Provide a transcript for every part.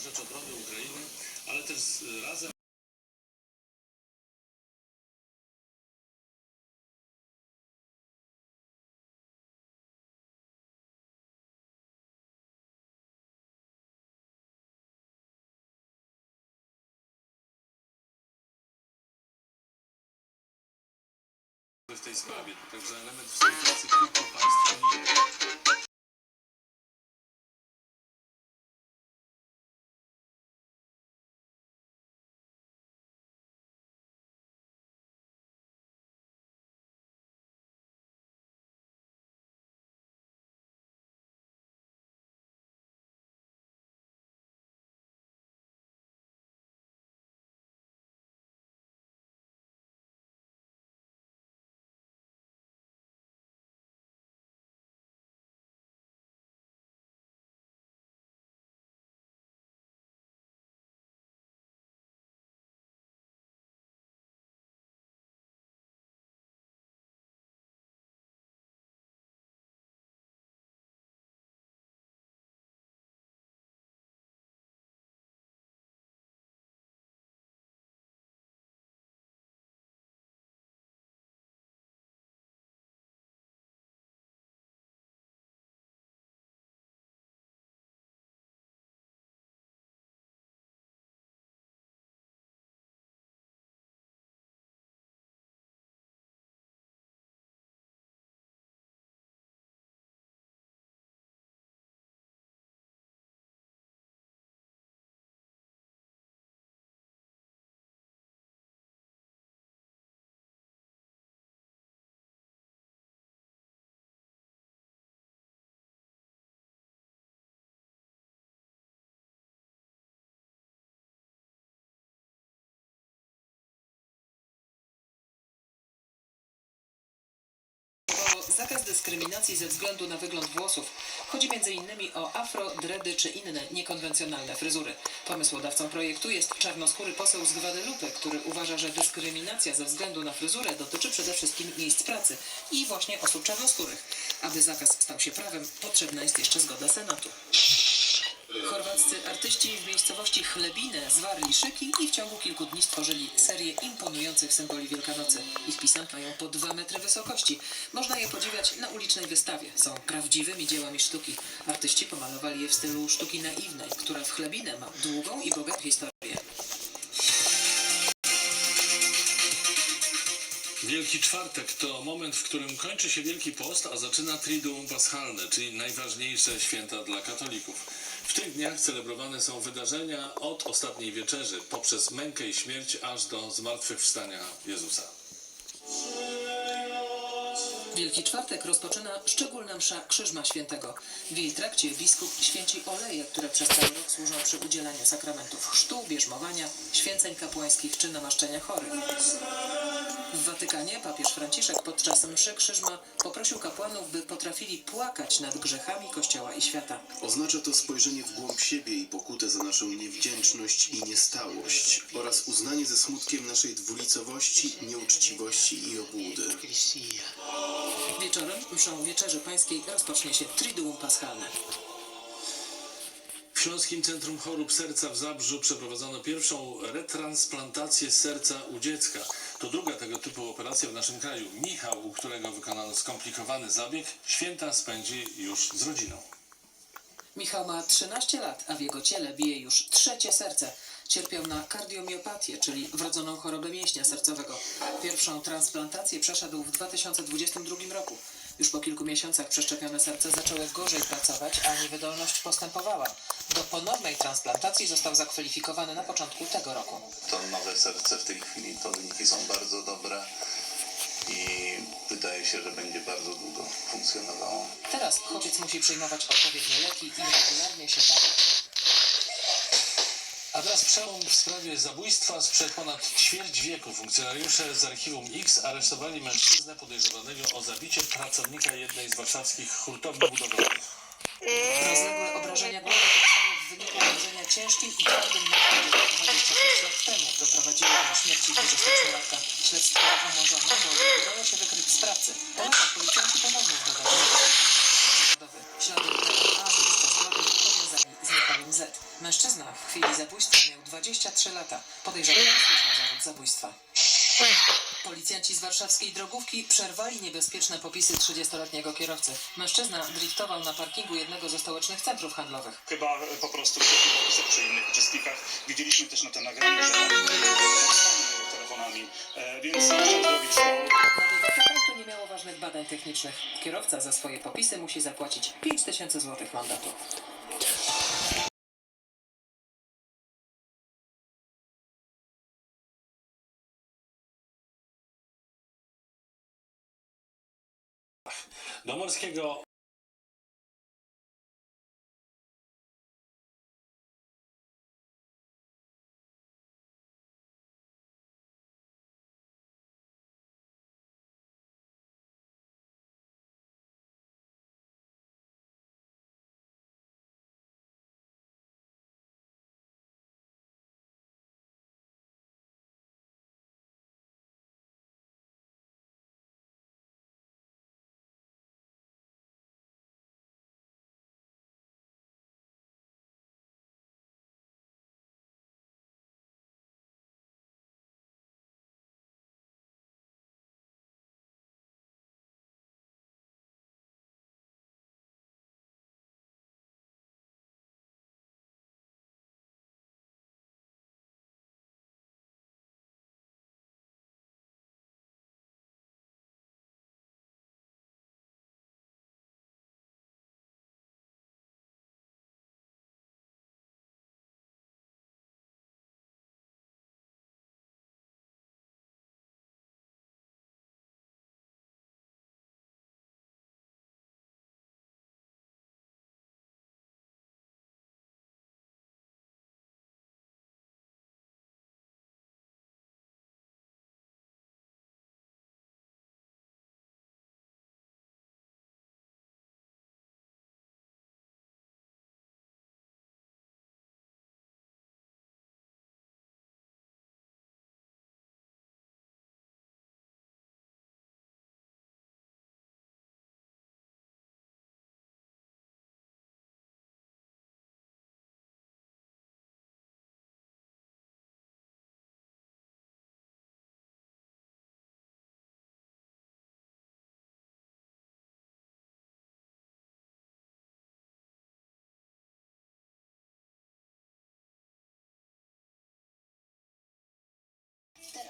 rzecz obrony Ukrainy, ale też z- razem w tej sprawie. Także element współpracy kilku państw unijnych. Zakaz dyskryminacji ze względu na wygląd włosów. Chodzi m.in. o afro, dredy czy inne niekonwencjonalne fryzury. Pomysłodawcą projektu jest czarnoskóry poseł z Gwadelupy, który uważa, że dyskryminacja ze względu na fryzurę dotyczy przede wszystkim miejsc pracy i właśnie osób czarnoskórych. Aby zakaz stał się prawem, potrzebna jest jeszcze zgoda Senatu. Chorwaccy artyści w miejscowości Chlebine zwarli szyki i w ciągu kilku dni stworzyli serię imponujących symboli Wielkanocy. Ich pisem mają po dwa metry wysokości. Można je podziwiać na ulicznej wystawie. Są prawdziwymi dziełami sztuki. Artyści pomalowali je w stylu sztuki naiwnej, która w Chlebine ma długą i bogatą historię. Wielki Czwartek to moment, w którym kończy się Wielki Post, a zaczyna Triduum Paschalne, czyli najważniejsze święta dla katolików. W tych dniach celebrowane są wydarzenia od ostatniej wieczerzy, poprzez mękę i śmierć, aż do zmartwychwstania Jezusa. Wielki Czwartek rozpoczyna szczególna msza Krzyżma Świętego. W jej trakcie biskup święci oleje, które przez cały rok służą przy udzielaniu sakramentów chrztu, bierzmowania, święceń kapłańskich czy namaszczenia chorych. W Watykanie papież Franciszek podczas mszy Krzyżma poprosił kapłanów, by potrafili płakać nad grzechami Kościoła i świata. Oznacza to spojrzenie w głąb siebie i pokutę za naszą niewdzięczność i niestałość oraz uznanie ze smutkiem naszej dwulicowości, nieuczciwości i obłudy. Wieczorem mszą Wieczerzy Pańskiej rozpocznie się Triduum Paschalne. W Śląskim Centrum Chorób Serca w Zabrzu przeprowadzono pierwszą retransplantację serca u dziecka. To druga tego typu operacja w naszym kraju. Michał, u którego wykonano skomplikowany zabieg, święta spędzi już z rodziną. Michał ma 13 lat, a w jego ciele bije już trzecie serce. Cierpiał na kardiomiopatię, czyli wrodzoną chorobę mięśnia sercowego. Pierwszą transplantację przeszedł w 2022 roku. Już po kilku miesiącach przeszczepione serce zaczęło gorzej pracować, a niewydolność postępowała. Do ponownej transplantacji został zakwalifikowany na początku tego roku. to nowe serce w tej chwili, to wyniki są bardzo dobre i wydaje się, że będzie bardzo długo funkcjonowało. Teraz chłopiec musi przyjmować odpowiednie leki i regularnie się badać. A teraz przełom w sprawie zabójstwa sprzed ponad ćwierć wieku. Funkcjonariusze z archiwum X aresztowali mężczyznę podejrzewanego o zabicie pracownika jednej z warszawskich hurtowni budowlanych. Rozległe obrażenia głowy powstały w wyniku uderzenia ciężkim i twardym napadem 26 lat temu. Doprowadziły do śmierci 28-latka. Śledztwo umorzone, bo udało się wykryć sprawcy. Po latach policjanci ponownie Mężczyzna w chwili zabójstwa miał 23 lata. Podejrzany usłyszał zarzut zabójstwa. Policjanci z warszawskiej drogówki przerwali niebezpieczne popisy 30-letniego kierowcy. Mężczyzna driftował na parkingu jednego ze stołecznych centrów handlowych. Chyba e, po prostu w takich opisach przy innych uczestnikach widzieliśmy też na tym nagraniu, że e, telefonami, e, więc zrobić. Na dodatek auto nie miało ważnych badań technicznych. Kierowca za swoje popisy musi zapłacić 5000 zł mandatu. Do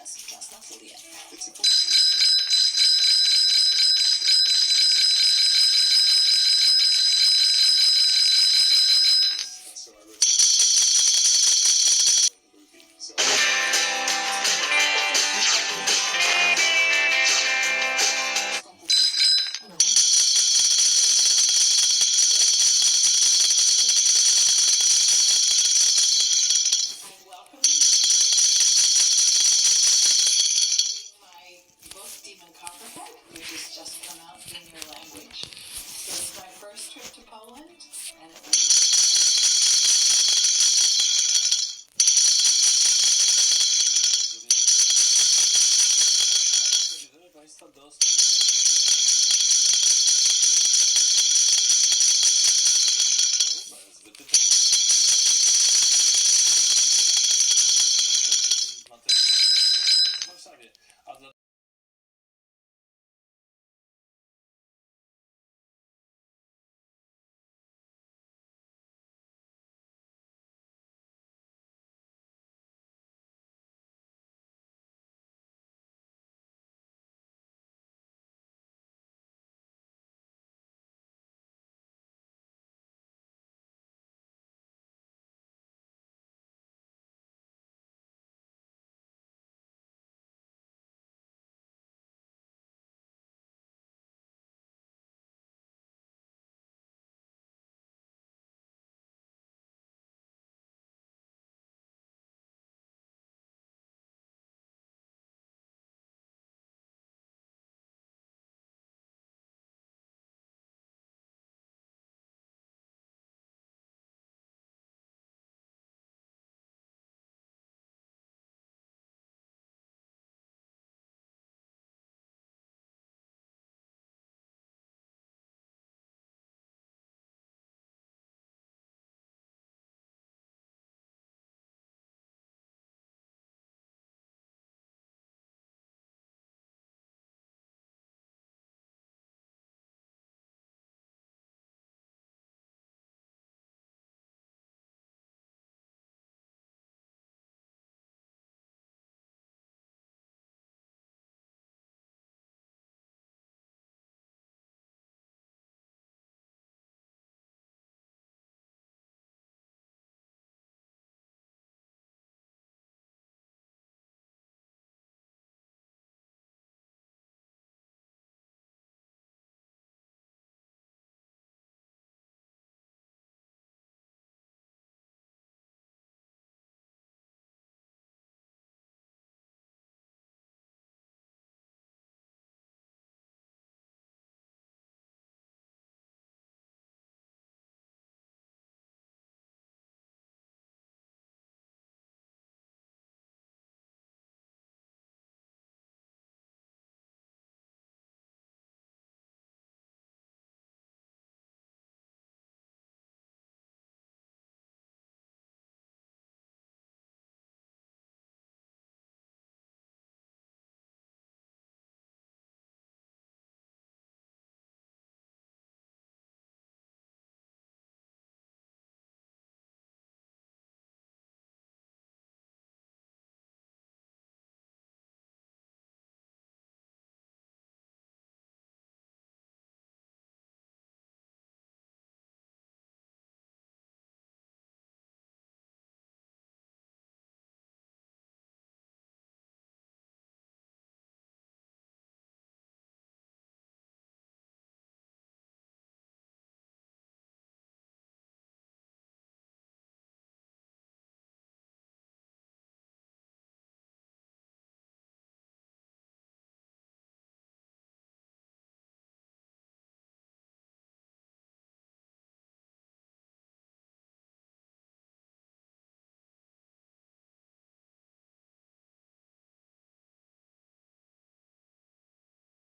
Teraz czas na furię.